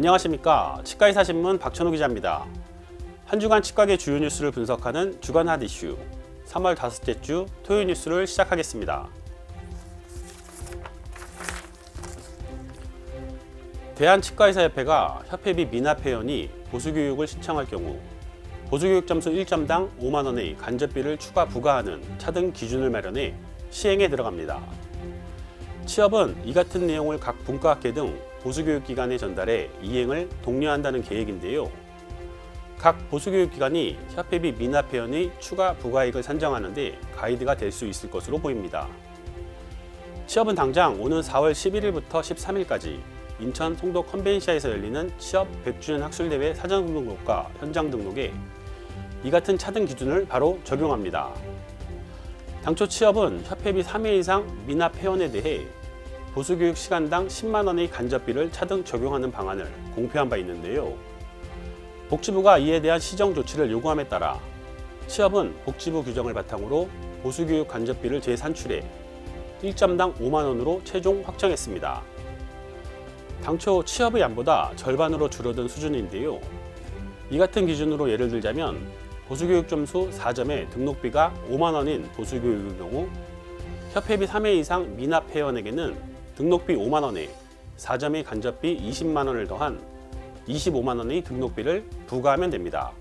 안녕하십니까 치과의사신문 박천호 기자입니다. 한 주간 치과계 주요 뉴스를 분석하는 주간 핫 이슈 3월 다섯째 주 토요 뉴스를 시작하겠습니다. 대한치과의사협회가 협회비 미납 회원이 보수교육을 신청할 경우 보수교육 점수 1점당 5만 원의 간접비를 추가 부과하는 차등 기준을 마련해 시행에 들어갑니다. 취업은 이 같은 내용을 각 분과학계 등 보수교육기관에 전달해 이행을 독려한다는 계획인데요. 각 보수교육기관이 협회비 미납 회원의 추가 부과액을 산정하는데 가이드가 될 수 있을 것으로 보입니다. 취업은 당장 오는 4월 11일부터 13일까지 인천 송도 컨벤시아에서 열리는 취업 100주년 학술대회 사전 등록과 현장 등록에 이 같은 차등 기준을 바로 적용합니다. 당초 취업은 협회비 3회 이상 미납 회원에 대해 보수교육 시간당 10만 원의 간접비를 차등 적용하는 방안을 공표한 바 있는데요. 복지부가 이에 대한 시정 조치를 요구함에 따라 취업은 복지부 규정을 바탕으로 보수교육 간접비를 재산출해 1점당 5만 원으로 최종 확정했습니다. 당초 취업의 양보다 절반으로 줄어든 수준인데요. 이 같은 기준으로 예를 들자면 보수교육 점수 4점에 등록비가 5만 원인 보수교육의 경우 협회비 3회 이상 미납 회원에게는 등록비 5만 원에 4점의 간접비 20만 원을 더한 25만 원의 등록비를 부과하면 됩니다.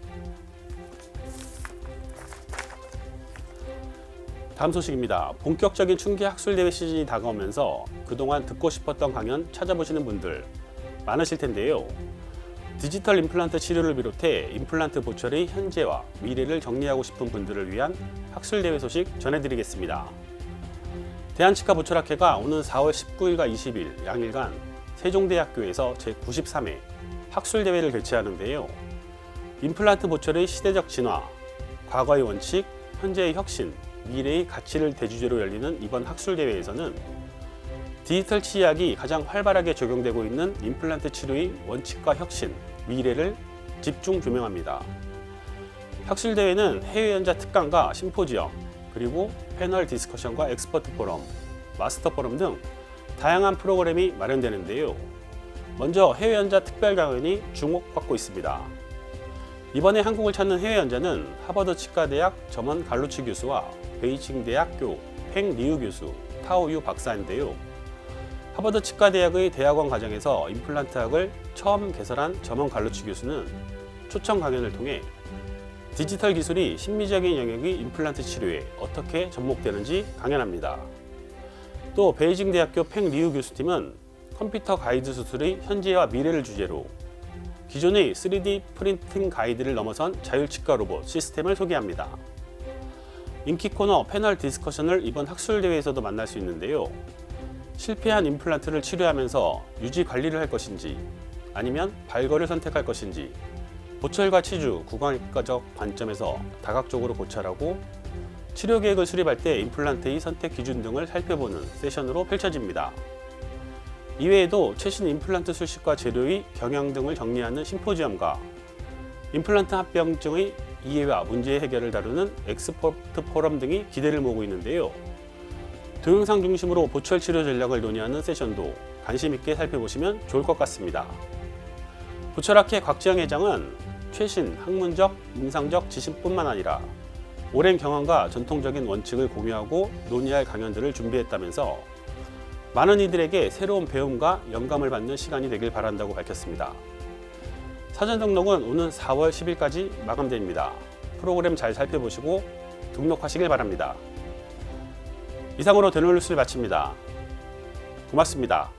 다음 소식입니다. 본격적인 충기 학술 대회 시즌이 다가오면서 그동안 듣고 싶었던 강연 찾아보시는 분들 많으실 텐데요. 디지털 임플란트 치료를 비롯해 임플란트 보철의 현재와 미래를 정리하고 싶은 분들을 위한 학술 대회 소식 전해드리겠습니다. 대한치과 보철학회가 오는 4월 19일과 20일 양일간 세종대학교에서 제93회 학술대회를 개최하는데요. 임플란트 보철의 시대적 진화, 과거의 원칙, 현재의 혁신, 미래의 가치를 대주제로 열리는 이번 학술대회에서는 디지털 치의학이 가장 활발하게 적용되고 있는 임플란트 치료의 원칙과 혁신, 미래를 집중 조명합니다. 학술대회는 해외 연자 특강과 심포지엄, 그리고 패널 디스커션과 엑스퍼트 포럼, 마스터 포럼 등 다양한 프로그램이 마련되는데요. 먼저 해외 연자 특별 강연이 주목받고 있습니다. 이번에 한국을 찾는 해외 연자는 하버드 치과대학 점원 갈루치 교수와 베이징 대학교 팽 리우 교수, 타오유 박사인데요. 하버드 치과대학의 대학원 과정에서 임플란트학을 처음 개설한 점원 갈루치 교수는 초청 강연을 통해 디지털 기술이 심미적인 영역의 임플란트 치료에 어떻게 접목되는지 강연합니다. 또 베이징 대학교 팽 리우 교수팀은 컴퓨터 가이드 수술의 현재와 미래를 주제로 기존의 3D 프린팅 가이드를 넘어선 자율치과 로봇 시스템을 소개합니다. 인기 코너 패널 디스커션을 이번 학술 대회에서도 만날 수 있는데요. 실패한 임플란트를 치료하면서 유지 관리를 할 것인지 아니면 발거를 선택할 것인지 보철과 치주, 구강외과적 관점에서 다각적으로 고찰하고 치료 계획을 수립할 때 임플란트의 선택 기준 등을 살펴보는 세션으로 펼쳐집니다. 이외에도 최신 임플란트 술식과 재료의 경영 등을 정리하는 심포지엄과 임플란트 합병증의 이해와 문제 해결을 다루는 엑스퍼트 포럼 등이 기대를 모으고 있는데요. 동영상 중심으로 보철 치료 전략을 논의하는 세션도 관심 있게 살펴보시면 좋을 것 같습니다. 보철학회 곽지영 회장은 최신 학문적, 임상적 지식뿐만 아니라 오랜 경험과 전통적인 원칙을 공유하고 논의할 강연들을 준비했다면서 많은 이들에게 새로운 배움과 영감을 받는 시간이 되길 바란다고 밝혔습니다. 사전 등록은 오는 4월 10일까지 마감됩니다. 프로그램 잘 살펴보시고 등록하시길 바랍니다. 이상으로 대놀 뉴스를 마칩니다. 고맙습니다.